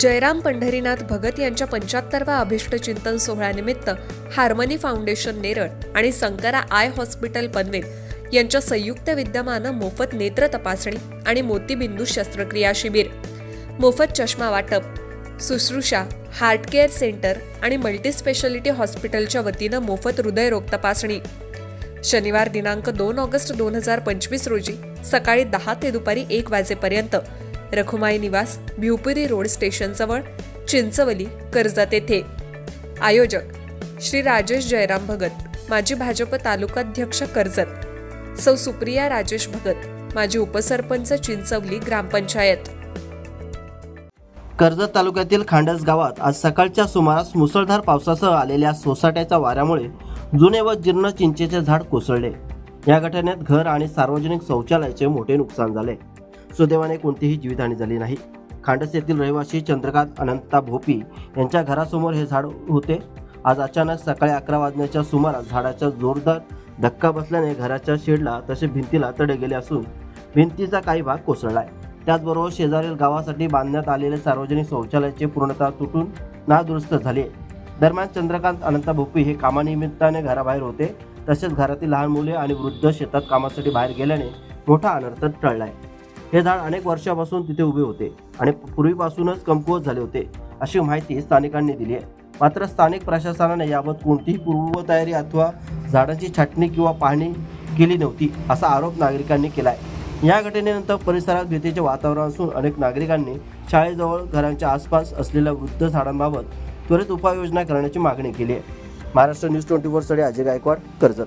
जयराम पंढरीनाथ भगत यांच्या पंच्याहत्तरवा अभिष्ट चिंतन सोहळ्यानिमित्त हार्मनी फाउंडेशन नेरळ आणि संकरा आय हॉस्पिटल पनवेल यांच्या संयुक्त विद्यमानं मोफत नेत्र तपासणी आणि मोतीबिंदू शस्त्रक्रिया शिबिर मोफत चष्मा वाटप सुश्रूषा हार्ट केअर सेंटर आणि मल्टीस्पेशालिटी हॉस्पिटलच्या वतीनं मोफत हृदयरोग तपासणी. शनिवार दिनांक दोन ऑगस्ट दोन हजार पंचवीस रोजी सकाळी दहा ते दुपारी एक वाजेपर्यंत रखुमाई निवास भिवपुरी रोड स्टेशनजवळ चिंचवली कर्जत येथे. आयोजक श्री राजेश जयराम भगत. माजी भाजप तालुकाध्यक्ष कर्जत. सौ सुप्रिया राजेश भगत. माजी उपसरपंच चिंचवली ग्रामपंचायत कर्जत तालुक्यातील खांडस गावात आज सकाळच्या सुमारास मुसळधार पावसासह आलेल्या सोसाट्याच्या वाऱ्यामुळे जुने व जीर्ण चिंचेचे झाड कोसळले. या घटनेत घर आणि सार्वजनिक शौचालयाचे मोठे नुकसान झाले. सुदैवाने कोणतीही जीवितहानी झाली नाही. खांडस येथील रहिवासी चंद्रकांत अनंता भोपी यांच्या घरासमोर हे झाड होते. आज अचानक सकाळी अकरा वाजण्याच्या सुमारास झाडाचा जोरदार धक्का बसल्याने घराच्या शेडला तसे भिंतीला तडे गेले असून भिंतीचा काही भाग कोसळलाय. त्याचबरोबर शेजारील गावासाठी बांधण्यात आलेले सार्वजनिक शौचालयाचे पूर्णतः तुटून नादुरुस्त झाले. दरम्यान चंद्रकांत अनंता भोपी हे कामानिमित्ताने घराबाहेर होते. तसेच घरातील लहान मुले आणि वृद्ध शेतात कामासाठी बाहेर गेल्याने मोठा अनर्थ टळलाय. हे झाड अनेक वर्षापासून तिथे उभे होते आणि पूर्वीपासूनच कमकुवत झाले होते अशी माहिती स्थानिकांनी दिली आहे. मात्र स्थानिक प्रशासनाने याबाबत कोणतीही पूर्वतयारी अथवा झाडांची छाटणी किंवा पाहणी केली नव्हती असा आरोप नागरिकांनी केला आहे या घटनेनंतर परिसरात भीतीचे वातावरण असून अनेक नागरिकांनी शाळेजवळ घरांच्या आसपास असलेल्या वृद्ध झाडांबाबत त्वरित उपाययोजना करण्याची मागणी केली आहे. महाराष्ट्र न्यूज ट्वेंटी फोरसाठी अजय गायकवाड कर्जत.